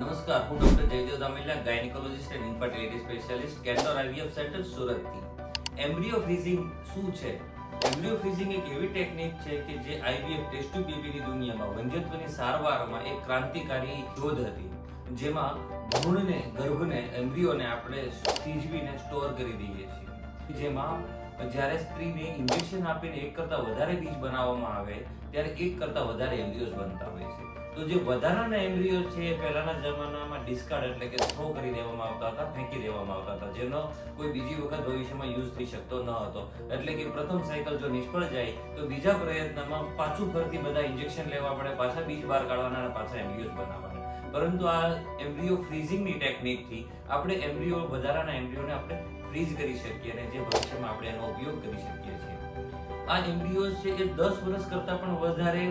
નમસ્કાર, હું doctor Jaydev Dhamela gynaecologist and infertility specialist Candor IVF centre સુરતથી. Embryo freezing શું છે? એમ્બ્રિયો ફ્રીઝિંગ એક એવી ટેકનિક છે કે જે આઈવીએફ ટેસ્ટ ટ્યુબ બેબીની દુનિયામાં વંધ્યત્વની સારવારમાં એક ક્રાંતિકારી શોધ હતી, જેમાં ભ્રૂણને, ગર્ભને, એમ્બ્રિયોને આપણે સીજવીને સ્ટોર કરી દઈએ છીએ. જેમાં જ્યારે સ્ત્રીને ઇન્જેક્શન આપીને એક કરતાં વધારે બીજ બનાવવામાં આવે, ત્યારે એક કરતાં વધારે એમ્બ્રિયોઝ બનતા હોય છે. તો જે વધારાના એમ્બ્રિયો છે પહેલાના જમાનામાં ડિસ્કાર્ડ એટલે કે થ્રો કરી દેવામાં આવતા હતા, ફેંકી દેવામાં આવતા હતા, જેનો કોઈ બીજી વખત ભવિષ્યમાં યુઝ થઈ શકતો ન હતો. એટલે કે પ્રથમ સાયકલ જો નિષ્ફળ જાય, તો બીજા પ્રયત્નમાં પાછું ફરતી બધા ઇન્જેક્શન લેવા પડે, પાછા બીજ બહાર કાઢવાના અને પાછા એમ્બ્રિયોઝ બનાવવાના. પરંતુ આ એમ્બ્રિયો ફ્રીઝિંગની ટેકનિકથી આપણે એમ્બ્રિયો વધારાના એમ્બ્રિયોને આપણે ફ્રીઝ કરી શકીએ અને જે ભવિષ્યમાં આપણે એનો ઉપયોગ કરી શકીએ છીએ. આ એમ્બ્રિયોઝ છે એ દસ વર્ષ કરતાં પણ વધારે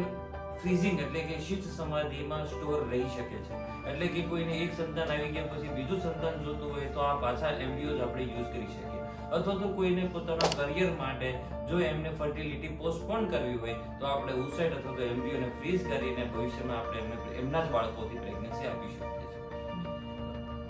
ફ્રીઝિંગ એટલે કે શીત સમાધિમાં સ્ટોર રહી શકે છે. એટલે કે કોઈને એક સંતાન આવી ગયા, પછી બીજું સંતાન જોતું હોય, તો આ પાછા એમ્બ્રિયોઝ આપણે યુઝ કરી શકીએ. અથવા તો કોઈને પોતાના કરિયર માટે જો એમને ફર્ટિલિટી પોસ્ટપોન કરવી હોય, તો આપણે ઉસાઇડ અથવા તો એમ્બ્રિયોને ફ્રીઝ કરીને ભવિષ્યમાં આપણે એમને એમના જ બાળકોથી પ્રેગ્નન્સી આપી શકીએ છીએ.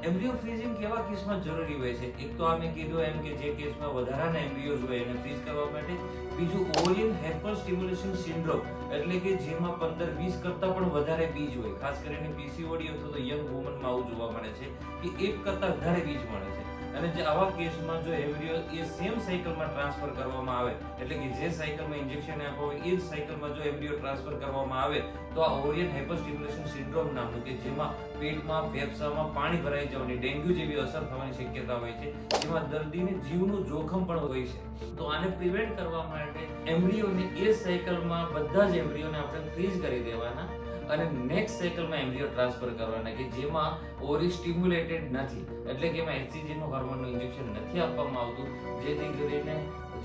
એમ્બ્રિયો ફ્રીઝિંગ કેવા કેસમાં જરૂરી હોય છે? એક તો અમે કીધું એમ કે જે કેસમાં વધારાના એમ્બ્રિયોઝ હોય એને ફ્રીઝ કરવા માટે. બીજું ઓરિયન હેપર સ્ટિમ્યુલેશન સિન્ડ્રોમ, એટલે કે જેમાં પંદર વીસ કરતાં પણ વધારે બીજ હોય. ખાસ કરીને પીસીઓડી અથવા તો યંગ વુમનમાં આવું જોવા મળે છે કે એક કરતાં વધારે બીજ મળે છે. અને જે આવા કેસમાં જો એવરીઓ એ સેમ સાયકલમાં ટ્રાન્સફર કરવામાં આવે, એટલે કે જે સાયકલમાં ઇન્જેક્શન આપ્યો હોય, એ જ સાયકલમાં જો એવરીઓ ટ્રાન્સફર કરવામાં આવે, તો આ ઓરિયન હાઇપરસ્ટિમ્યુલેશન સિન્ડ્રોમ નામનું કે જેમાં પેટમાં, ફેફસામાં પાણી ભરાઈ જવાની, ડેન્ગ્યુ જેવી અસર થવાની શક્યતા હોય છે, જેમાં દર્દીને જીવનું જોખમ પણ હોય છે. તો આને પ્રિવેન્ટ કરવા માટે એમ્બ્રિયોને એ સાયકલમાં બધા જ એમ્બ્રિયોને આપણે ફ્રીઝ કરી દેવાના. અને નેક્સ્ટ સાયકલમાં એમ્બ્રિયો ટ્રાન્સફર કરવાના કે જેમાં ઓરી સ્ટિમ્યુલેટેડ નથી. એટલે કે એમાં HCG નું હોર્મોનનું ઇન્જેક્શન નથી આપવામાં આવતું. જેથી કરીને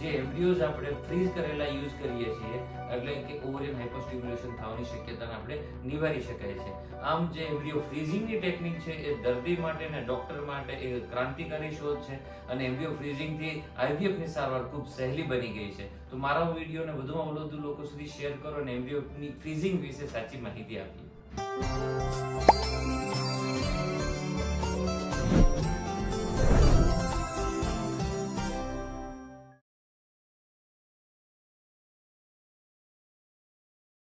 જે એમ્બ્રિયોઝ આપણે ફ્રીઝ કરેલા યુઝ કરીએ છીએ, એટલે કે ઓવરિયન હાઇપોસ્ટિમ્યુલેશન થવાની શક્યતાને આપણે નિવારી શકાય છે. આમ જે એમ્બ્રિયો ફ્રીઝિંગની ટેકનિક છે, એ દર્દી માટે ને ડોક્ટર માટે એ ક્રાંતિકારી શોધ છે અને એમ્બ્રિયો ફ્રીઝિંગથી આઈવીએફની સારવાર ખૂબ સહેલી બની ગઈ છે. તો મારા વિડીયોને વધુમાં વધુ લોકો સુધી શેર કરો અને એમ્બ્રિયોની ફ્રીઝિંગ વિશે સાચી માહિતી આપીએ